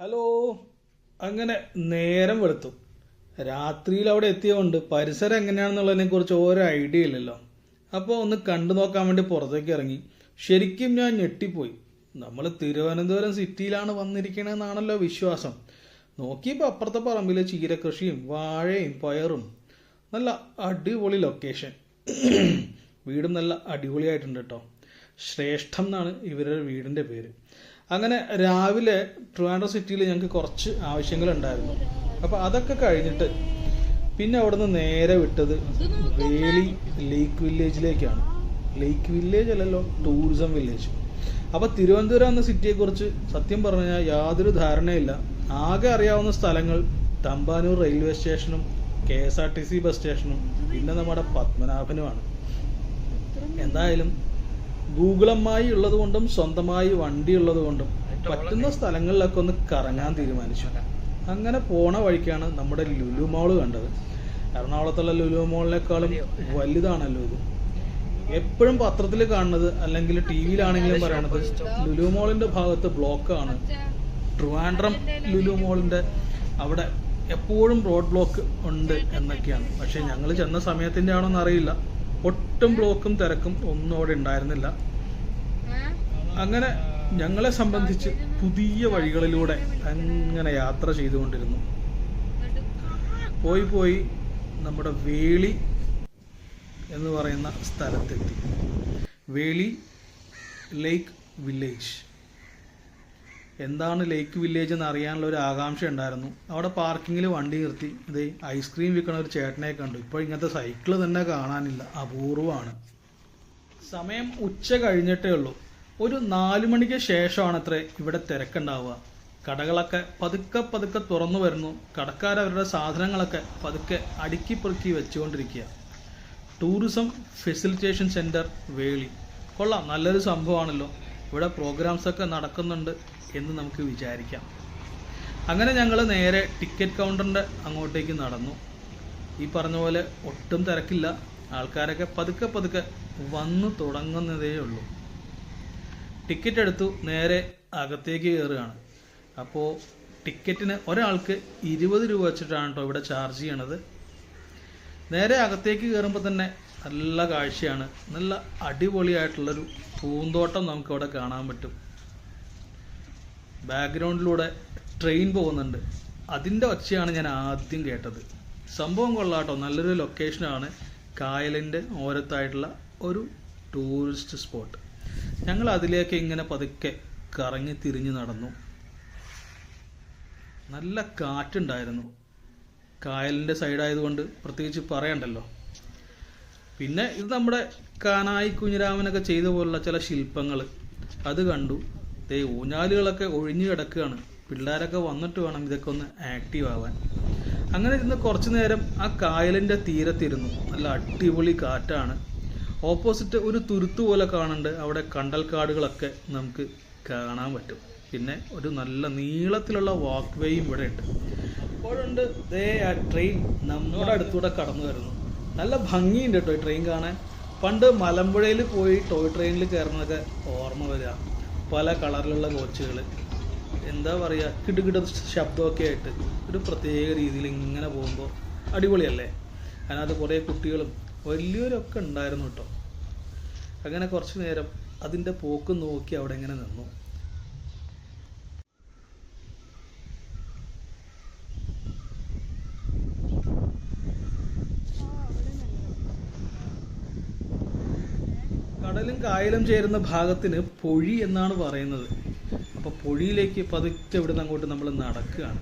Hello. അങ്ങനെ നേരം വെളുത്തു. രാത്രിയിൽ അവിടെ എത്തിയതുകൊണ്ട് പരിസരം എങ്ങനെയാണെന്നുള്ളതിനെ കുറിച്ച് ഓരോ ഐഡിയ ഇല്ലല്ലോ. അപ്പോൾ ഒന്ന് കണ്ടു നോക്കാൻ വേണ്ടി പുറത്തേക്ക് ഇറങ്ങി. ശരിക്കും ഞാൻ ഞെട്ടിപ്പോയി. നമ്മൾ തിരുവനന്തപുരം സിറ്റിയിലാണ് വന്നിരിക്കണമെന്നാണല്ലോ വിശ്വാസം. നോക്കിയപ്പോൾ അപ്പുറത്തെ പറമ്പിലെ ചീരകൃഷിയും വാഴയും പയറും. നല്ല അടിപൊളി ലൊക്കേഷൻ വീടും നല്ല അടിപൊളിയായിട്ടുണ്ട് കേട്ടോ. ശ്രേഷ്ഠം എന്നാണ് ഇവരുടെ വീടിന്റെ പേര്. അങ്ങനെ രാവിലെ ട്രിവാൻഡ്രം സിറ്റിയിൽ ഞങ്ങൾക്ക് കുറച്ച് ആവശ്യങ്ങളുണ്ടായിരുന്നു. അപ്പോൾ അതൊക്കെ കഴിഞ്ഞിട്ട് പിന്നെ അവിടുന്ന് നേരെ വിട്ടത് വേലി ലേക്ക് വില്ലേജിലേക്കാണ്. ലേക്ക് വില്ലേജ് അല്ലല്ലോ ടൂറിസം വില്ലേജ്. അപ്പോൾ തിരുവനന്തപുരം എന്ന സിറ്റിയെക്കുറിച്ച് സത്യം പറഞ്ഞാൽ യാതൊരു ധാരണയില്ല. ആകെ അറിയാവുന്ന സ്ഥലങ്ങൾ തമ്പാനൂർ റെയിൽവേ സ്റ്റേഷനും K S R T C bus സ്റ്റേഷനും പിന്നെ നമ്മുടെ പത്മനാഭനുമാണ്. എന്തായാലും ഗൂഗിളമ്മായി ഉള്ളത് കൊണ്ടും സ്വന്തമായി വണ്ടി ഉള്ളത് കൊണ്ടും പറ്റുന്ന സ്ഥലങ്ങളിലൊക്കെ ഒന്ന് കറങ്ങാൻ തീരുമാനിച്ചു. അങ്ങനെ പോണ വഴിക്കാണ് നമ്മുടെ ലുലു മോൾ കണ്ടത്. എറണാകുളത്തുള്ള ലുലു മോളിനേക്കാളും വലുതാണല്ലോ ഇത്. എപ്പോഴും പത്രത്തിൽ കാണുന്നത് അല്ലെങ്കിൽ ടി വിയിലാണെങ്കിലും പറയണത് ലുലു മോളിന്റെ ഭാഗത്ത് ബ്ലോക്കാണ് ട്രിവാൻഡ്രം ലുലു മോളിന്റെ അവിടെ എപ്പോഴും റോഡ് ബ്ലോക്ക് ഉണ്ട് എന്നൊക്കെയാണ്. പക്ഷെ ഞങ്ങൾ ചെന്ന സമയത്തിന്റെ ആണോന്ന് അറിയില്ല. ഒട്ടും ബ്ലോക്കും തിരക്കും ഒന്നും അവിടെ ഉണ്ടായിരുന്നില്ല. അങ്ങനെ ഞങ്ങളെ സംബന്ധിച്ച് പുതിയ വഴികളിലൂടെ അങ്ങനെ യാത്ര ചെയ്തുകൊണ്ടിരുന്നു. പോയി പോയി നമ്മുടെ വേളി എന്ന് പറയുന്ന സ്ഥലത്തെത്തി. Veli lake village. എന്താണ് ലേക്ക് വില്ലേജ് എന്ന് അറിയാനുള്ള ഒരു ആകാംക്ഷ ഉണ്ടായിരുന്നു. അവിടെ പാർക്കിങ്ങിൽ വണ്ടി നിർത്തി. ഇത് ഐസ്ക്രീം വിൽക്കണ ഒരു ചേട്ടനെ കണ്ടു. ഇപ്പോൾ ഇങ്ങനത്തെ സൈക്കിൾ തന്നെ കാണാനില്ല. അപൂർവമാണ്. സമയം ഉച്ച കഴിഞ്ഞിട്ടേ ഉള്ളൂ. ഒരു നാലു മണിക്ക് ശേഷമാണ് അത്രേ ഇവിടെ തിരക്കുണ്ടാവുക. കടകളൊക്കെ പതുക്കെ പതുക്കെ തുറന്നു വരുന്നു. കടക്കാരവരുടെ സാധനങ്ങളൊക്കെ പതുക്കെ അടുക്കി പെറുക്കി വെച്ചുകൊണ്ടിരിക്കുക. Tourism facilitation centre Veli. കൊള്ളാം. നല്ലൊരു സംഭവമാണല്ലോ. ഇവിടെ പ്രോഗ്രാംസ് ഒക്കെ നടക്കുന്നുണ്ട് എന്ന് നമുക്ക് വിചാരിക്കാം. അങ്ങനെ ഞങ്ങൾ നേരെ ടിക്കറ്റ് കൗണ്ടറിന്റെ അങ്ങോട്ടേക്ക് നടന്നു. ഈ പറഞ്ഞ പോലെ ഒട്ടും തിരക്കില്ല. ആൾക്കാരൊക്കെ പതുക്കെ പതുക്കെ വന്നു തുടങ്ങുന്നതേ ഉള്ളൂ. ടിക്കറ്റ് എടുത്തു നേരെ അകത്തേക്ക് കയറുകയാണ്. അപ്പോൾ ടിക്കറ്റിന് ഒരാൾക്ക് ഇരുപത് രൂപ വെച്ചിട്ടാണ് കേട്ടോ ഇവിടെ ചാർജ് ചെയ്യണത്. നേരെ അകത്തേക്ക് കയറുമ്പോൾ തന്നെ നല്ല കാഴ്ചയാണ്. നല്ല അടിപൊളിയായിട്ടുള്ളൊരു പൂന്തോട്ടം നമുക്ക് അവിടെ കാണാൻ പറ്റും. ബാക്ക്ഗ്രൗണ്ടിലൂടെ ട്രെയിൻ പോകുന്നുണ്ട്. അതിന്റെ ഒച്ചയാണ് ഞാൻ ആദ്യം കേട്ടത്. സംഭവം കൊള്ളാട്ടോ. നല്ലൊരു ലൊക്കേഷനാണ് കായലിന്റെ ഓരത്തായിട്ടുള്ള ഒരു ടൂറിസ്റ്റ് സ്പോട്ട് ഞങ്ങൾ അതിലേക്ക് ഇങ്ങനെ പതുക്കെ കറങ്ങി തിരിഞ്ഞ് നടന്നു. നല്ല കാറ്റുണ്ടായിരുന്നു. കായലിന്റെ സൈഡായതുകൊണ്ട് പ്രത്യേകിച്ച് പറയണ്ടല്ലോ. പിന്നെ ഇത് നമ്മുടെ കാനായി കുഞ്ഞിരാമനൊക്കെ ചെയ്ത പോലുള്ള ചില ശില്പങ്ങൾ. അത് കണ്ടു. ദേ ഊഞ്ഞാലുകളൊക്കെ ഒഴിഞ്ഞു കിടക്കുകയാണ്. പിള്ളേരൊക്കെ വന്നിട്ട് വേണം ഇതൊക്കെ ഒന്ന് ആക്റ്റീവ് ആവാൻ. അങ്ങനെ ഇരുന്ന് കുറച്ചു നേരം ആ കായലിന്റെ തീരത്തിരുന്നു. നല്ല അടിപൊളി കാറ്റാണ്. ഓപ്പോസിറ്റ് ഒരു തുരുത്ത് പോലെ കാണുന്നുണ്ട്. അവിടെ കണ്ടൽക്കാടുകളൊക്കെ നമുക്ക് കാണാൻ പറ്റും. പിന്നെ ഒരു നല്ല നീളത്തിലുള്ള വാക്ക് വേയും ഇവിടെ ഉണ്ട് അപ്പോഴുണ്ട് ദേ ആ ട്രെയിൻ നമ്മുടെ അടുത്തൂടെ കടന്നു വരുന്നു. നല്ല ഭംഗിയുണ്ട് കേട്ടോ ഈ ട്രെയിൻ കാണാൻ. പണ്ട് മലമ്പുഴയിൽ പോയി ടോയ് ട്രെയിനിൽ കയറുന്നതൊക്കെ ഓർമ്മ വരിക പല കളറിലുള്ള കോച്ചുകൾ എന്താ പറയുക കിടുകിട ശബ്ദമൊക്കെ ആയിട്ട് ഒരു പ്രത്യേക രീതിയിൽ ഇങ്ങനെ പോകുമ്പോൾ അടിപൊളിയല്ലേ? അതിനകത്ത് കുറേ കുട്ടികളും വലിയവരൊക്കെ ഉണ്ടായിരുന്നു കേട്ടോ. അങ്ങനെ കുറച്ച് നേരം അതിന്റെ പോക്ക് നോക്കി അവിടെ ഇങ്ങനെ നിന്നു. കടലും കായലും ചേരുന്ന ഭാഗത്തിന് പൊഴി എന്നാണ് പറയുന്നത്. അപ്പോൾ പൊഴിയിലേക്ക് പതുക്കെ ഇവിടുന്ന് അങ്ങോട്ട് നമ്മൾ നടക്കുകയാണ്.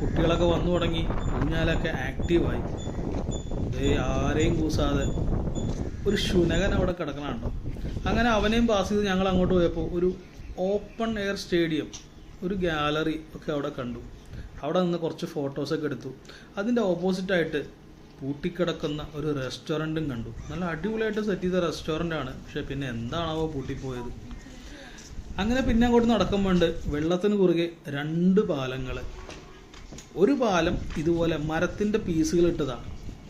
കുട്ടികളൊക്കെ വന്നു തുടങ്ങി. ഊഞ്ഞാലൊക്കെ ആക്റ്റീവായി. ദേ ആരെയും കൂസാതെ ഒരു ശുനകൻ അവിടെ കിടക്കണുണ്ടോ? അങ്ങനെ അവനെയും പാസ് ചെയ്ത് ഞങ്ങൾ അങ്ങോട്ട് പോയപ്പോൾ ഒരു ഓപ്പൺ എയർ സ്റ്റേഡിയം ഒരു ഗാലറി ഒക്കെ അവിടെ കണ്ടു. അവിടെ നിന്ന് കുറച്ച് ഫോട്ടോസൊക്കെ എടുത്തു. അതിന്റെ ഓപ്പോസിറ്റായിട്ട് പൂട്ടിക്കിടക്കുന്ന ഒരു റെസ്റ്റോറന്റും കണ്ടു. നല്ല അടിപൊളിയായിട്ട് സെറ്റ് ചെയ്ത ആണ് പക്ഷെ പിന്നെ എന്താണാവോ പൂട്ടിപ്പോയത്. അങ്ങനെ പിന്നെ അങ്ങോട്ട് നടക്കുമ്പോണ്ട് വെള്ളത്തിന് കുറുകെ രണ്ട് പാലങ്ങൾ ഒരു പാലം ഇതുപോലെ മരത്തിന്റെ പീസുകൾ ഇട്ടതാണ്.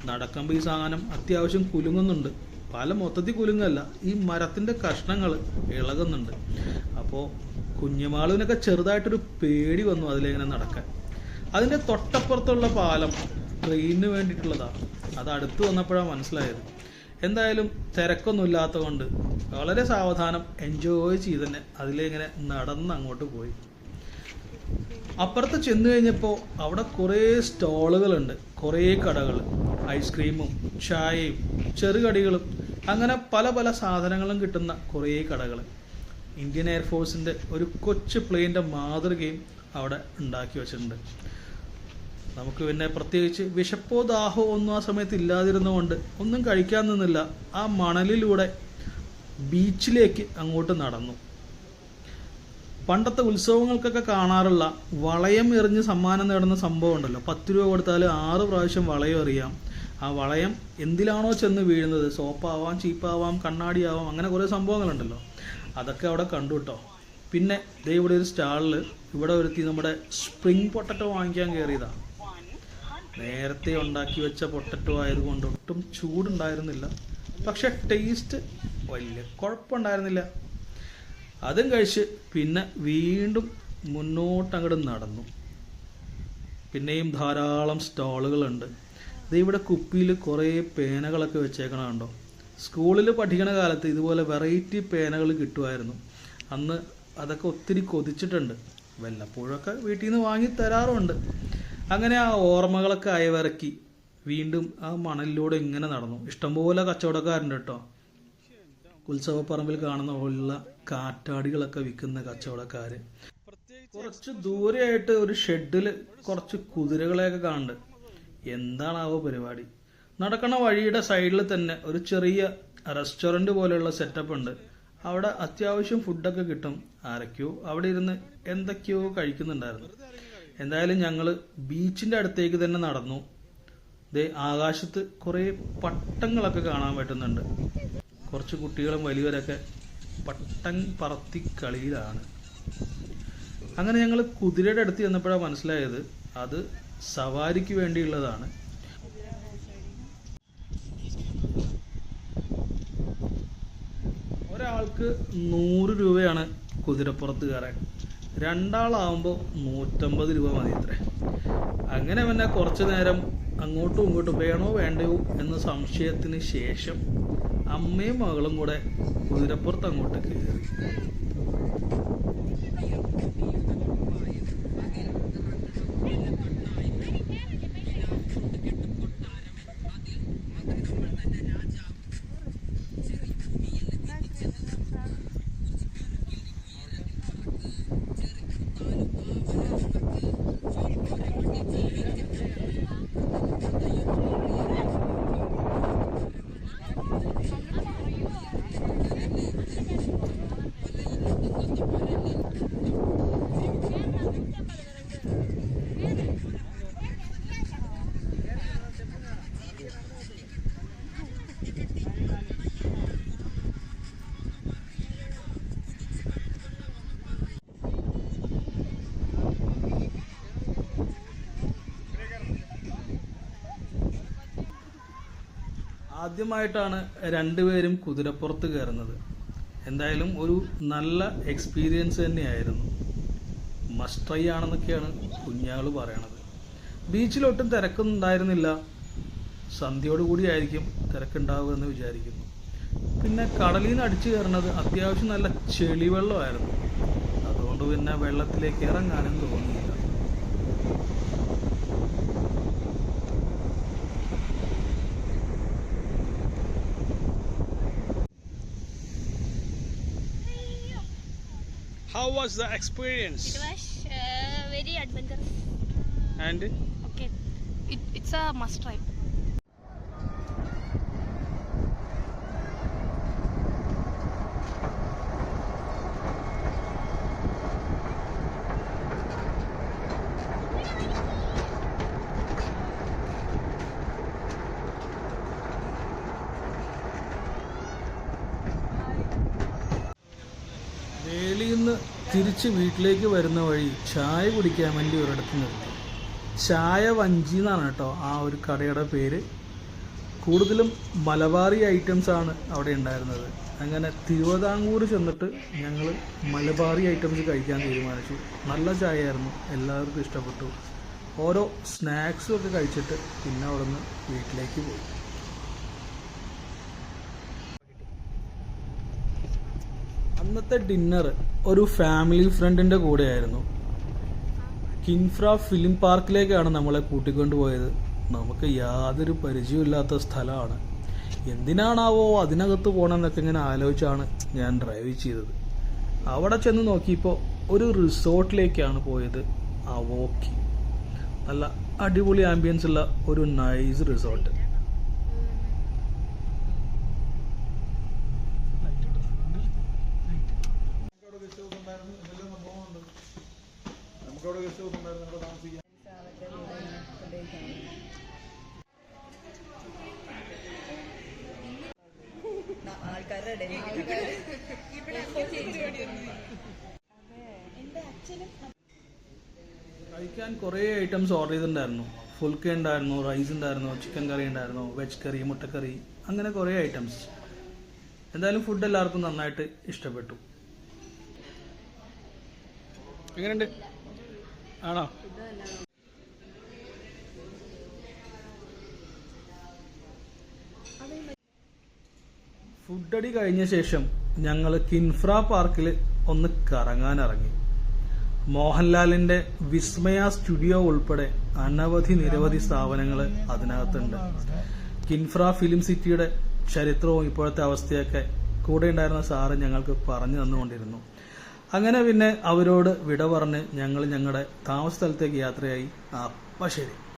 നടക്കാൻ ഈ സാധനം അത്യാവശ്യം കുലുങ്ങുന്നുണ്ട്. പാലം മൊത്തത്തിൽ കുലുങ്ങല്ല ഈ മരത്തിന്റെ കഷ്ണങ്ങൾ ഇളകുന്നുണ്ട്. അപ്പോൾ കുഞ്ഞുമാളുവിനൊക്കെ ചെറുതായിട്ടൊരു പേടി വന്നു അതിലിങ്ങനെ നടക്കാൻ. അതിന്റെ തൊട്ടപ്പുറത്തുള്ള പാലം ട്രെയിനിന് വേണ്ടിയിട്ടുള്ളതാണ് അത് അടുത്ത് വന്നപ്പോഴാണ് മനസ്സിലായത്. എന്തായാലും തിരക്കൊന്നുമില്ലാത്ത കൊണ്ട് വളരെ സാവധാനം എൻജോയ് ചെയ്ത് തന്നെ അതിലിങ്ങനെ നടന്ന് അങ്ങോട്ട് പോയി. അപ്പുറത്ത് ചെന്ന് കഴിഞ്ഞപ്പോൾ അവിടെ കുറേ സ്റ്റോളുകളുണ്ട്. കുറേ കടകൾ. ഐസ്ക്രീമും ചായയും ചെറുകടികളും അങ്ങനെ പല പല സാധനങ്ങളും കിട്ടുന്ന കുറേ കടകൾ. ഇന്ത്യൻ എയർഫോഴ്സിന്റെ ഒരു കൊച്ചു പ്ലെയിന്റെ മാതൃകയും അവിടെ ഉണ്ടാക്കി വെച്ചിട്ടുണ്ട്. നമുക്ക് പിന്നെ പ്രത്യേകിച്ച് വിശപ്പോ ദാഹോ ഒന്നും ആ സമയത്ത് ഇല്ലാതിരുന്നുകൊണ്ട് ഒന്നും കഴിക്കാൻ നിന്നില്ല. ആ മണലിലൂടെ ബീച്ചിലേക്ക് അങ്ങോട്ട് നടന്നു. പണ്ടത്തെ ഉത്സവങ്ങൾക്കൊക്കെ കാണാറുള്ള വളയം എറിഞ്ഞ് സമ്മാനം നേടുന്ന സംഭവം ഉണ്ടല്ലോ. പത്ത് രൂപ കൊടുത്താൽ ആറ് പ്രാവശ്യം വളയം എറിയാം. ആ വളയം എന്തിലാണോ ചെന്ന് വീഴുന്നത്? സോപ്പാവാം ചീപ്പാവാം കണ്ണാടിയാവാം അങ്ങനെ കുറേ സംഭവങ്ങളുണ്ടല്ലോ. അതൊക്കെ അവിടെ കണ്ടു കേട്ടോ പിന്നെ ദേ ഇവിടെ ഒരു സ്റ്റാളിൽ ഇവിടെ ഒരുത്തി നമ്മുടെ സ്പ്രിംഗ് പൊട്ടറ്റോ വാങ്ങിക്കാൻ കയറിയതാണ് നേരത്തെ ഉണ്ടാക്കി വെച്ച പൊട്ടറ്റോ ആയതുകൊണ്ട് ഒട്ടും ചൂടുണ്ടായിരുന്നില്ല. പക്ഷെ ടേസ്റ്റ് വലിയ കുഴപ്പമുണ്ടായിരുന്നില്ല. അതും കഴിച്ച് പിന്നെ വീണ്ടും മുന്നോട്ട് അങ്ങോട്ട് നടന്നു. പിന്നെയും ധാരാളം സ്റ്റാളുകളുണ്ട്. ഇത് ഇവിടെ കുപ്പിയിൽ കുറേ പേനകളൊക്കെ വെച്ചേക്കണ കണ്ടോ സ്കൂളിൽ പഠിക്കണ കാലത്ത് ഇതുപോലെ വെറൈറ്റി പേനകൾ കിട്ടുമായിരുന്നു. അന്ന് അതൊക്കെ ഒത്തിരി കൊതിച്ചിട്ടുണ്ട്. വല്ലപ്പോഴൊക്കെ വീട്ടിൽ നിന്ന് വാങ്ങി തരാറുമുണ്ട് അങ്ങനെ ആ ഓർമ്മകളൊക്കെ അയവിറക്കി വീണ്ടും ആ മണലിലൂടെ ഇങ്ങനെ നടന്നു. ഇഷ്ടംപോലെ കച്ചവടക്കാരുണ്ട് കേട്ടോ. ഉത്സവപ്പറമ്പിൽ കാണുന്ന പോലുള്ള കാറ്റാടികളൊക്കെ വിൽക്കുന്ന കച്ചവടക്കാര്. കുറച്ച് ദൂരെയായിട്ട് ഒരു ഷെഡിൽ കുറച്ച് കുതിരകളെയൊക്കെ കാണുന്നുണ്ട്. എന്താണാവോ പരിപാടി? നടക്കണ വഴിയുടെ സൈഡിൽ തന്നെ ഒരു ചെറിയ റെസ്റ്റോറന്റ് പോലെയുള്ള സെറ്റപ്പ് ഉണ്ട്. അവിടെ അത്യാവശ്യം ഫുഡൊക്കെ കിട്ടും. ആരൊക്കെയോ അവിടെ ഇരുന്ന് എന്തൊക്കെയോ കഴിക്കുന്നുണ്ടായിരുന്നു. എന്തായാലും ഞങ്ങൾ ബീച്ചിന്റെ അടുത്തേക്ക് തന്നെ നടന്നു. ദേ ആകാശത്ത് കുറേ പട്ടങ്ങളൊക്കെ കാണാൻ പറ്റുന്നുണ്ട്. കുറച്ച് കുട്ടികളും വലിയവരൊക്കെ പട്ടം പറത്തി കളിയിലാണ്. അങ്ങനെ ഞങ്ങൾ കുതിരയുടെ അടുത്ത് ചെന്നപ്പോഴാണ് മനസ്സിലായത് അത് സവാരിക്ക് വേണ്ടിയുള്ളതാണ്. ഒരാൾക്ക് നൂറ് രൂപയാണ് കുതിരപ്പുറത്ത് കയറാൻ രണ്ടാളാവുമ്പോൾ നൂറ്റമ്പത് രൂപ മതി അത്രേ അങ്ങനെ പിന്നെ കുറച്ച് നേരം അങ്ങോട്ടും ഇങ്ങോട്ടും വേണോ വേണ്ടയോ എന്ന സംശയത്തിന് ശേഷം അമ്മയും മകളും കൂടെ കുതിരപ്പുറത്ത് അങ്ങോട്ട് കയറി. ആദ്യമായിട്ടാണ് രണ്ടുപേരും കുതിരപ്പുറത്ത് കയറുന്നത്. എന്തായാലും ഒരു നല്ല എക്സ്പീരിയൻസ് തന്നെയായിരുന്നു. മസ്റ്റ് ആണെന്നൊക്കെയാണ് കുഞ്ഞാൾ പറയണത്. ബീച്ചിലൊട്ടും തിരക്കൊന്നും ഉണ്ടായിരുന്നില്ല തിരക്കുണ്ടാവുക എന്ന് വിചാരിക്കുന്നു. പിന്നെ കടലിൽ നിന്ന് അടിച്ചു കയറുന്നത് അത്യാവശ്യം നല്ല ചെളിവെള്ളമായിരുന്നു. അതുകൊണ്ട് പിന്നെ വെള്ളത്തിലേക്ക് ഇറങ്ങാനും തോന്നിയില്ല. How was the experience? It was uh, very adventurous. And Okay, it, it's a must try. തിരിച്ച് വീട്ടിലേക്ക് വരുന്ന വഴി ചായ കുടിക്കാൻ വേണ്ടി ഒരിടത്ത് നിർത്തി. ചായ വഞ്ചി എന്നാണ് കേട്ടോ ആ ഒരു കടയുടെ പേര്. കൂടുതലും മലബാറി ഐറ്റംസ് ആണ് അവിടെ ഉണ്ടായിരുന്നത്. അങ്ങനെ തിരുവിതാംകൂർ ചെന്നിട്ട് ഞങ്ങൾ മലബാറി ഐറ്റംസ് കഴിക്കാൻ തീരുമാനിച്ചു. നല്ല ചായയായിരുന്നു എല്ലാവർക്കും ഇഷ്ടപ്പെട്ടു. ഓരോ സ്നാക്സും ഒക്കെ കഴിച്ചിട്ട് പിന്നെ അവിടെ നിന്ന് വീട്ടിലേക്ക് പോയി. അന്നത്തെ ഡിന്നർ ഒരു ഫാമിലി ഫ്രണ്ടിന്റെ കൂടെയായിരുന്നു. കിൻഫ്ര ഫിലിം പാർക്കിലേക്കാണ് നമ്മളെ കൂട്ടിക്കൊണ്ടുപോയത് നമുക്ക് യാതൊരു പരിചയമില്ലാത്ത സ്ഥലമാണ്. എന്തിനാണാവോ അതിനകത്ത് പോകണമെന്നൊക്കെ ഇങ്ങനെ ആലോചിച്ചാണ് ഞാൻ ഡ്രൈവ് ചെയ്തത്. അവിടെ ചെന്ന് നോക്കിയപ്പോൾ ഒരു റിസോർട്ടിലേക്കാണ് പോയത്. അവോക്കി നല്ല അടിപൊളി ആംബിയൻസ് ഉള്ള ഒരു നൈസ് റിസോർട്ട് ആൾക്കാരുടെ ഇടയിൽ കഴിക്കാൻ കുറേ ഐറ്റംസ് ഓർഡർ ചെയ്തിട്ടുണ്ടായിരുന്നു. ഫുൽക്ക ഉണ്ടായിരുന്നു റൈസ് ഉണ്ടായിരുന്നു ചിക്കൻ കറി ഉണ്ടായിരുന്നു വെജ് കറി മുട്ടക്കറി അങ്ങനെ കുറേ ഐറ്റംസ് എന്തായാലും ഫുഡ് എല്ലാവർക്കും നന്നായിട്ട് ഇഷ്ടപ്പെട്ടു. എങ്ങനെയുണ്ട്? ആണോ? ഫുഡടി കഴിഞ്ഞ ശേഷം ഞങ്ങൾ കിൻഫ്ര പാർക്കിൽ ഒന്ന് കറങ്ങാനിറങ്ങി. മോഹൻലാലിന്റെ വിസ്മയ സ്റ്റുഡിയോ ഉൾപ്പെടെ അനവധി നിരവധി സ്ഥാപനങ്ങൾ അതിനകത്തുണ്ട്. കിൻഫ്ര ഫിലിം സിറ്റിയുടെ ചരിത്രവും ഇപ്പോഴത്തെ അവസ്ഥയൊക്കെ കൂടെ ഉണ്ടായിരുന്ന സാറ് ഞങ്ങൾക്ക് പറഞ്ഞു തന്നുകൊണ്ടിരുന്നു. അങ്ങനെ പിന്നെ അവരോട് വിട പറഞ്ഞ് ഞങ്ങൾ ഞങ്ങളുടെ താമസ സ്ഥലത്തേക്ക് യാത്രയായി. അപ്പം ശരി.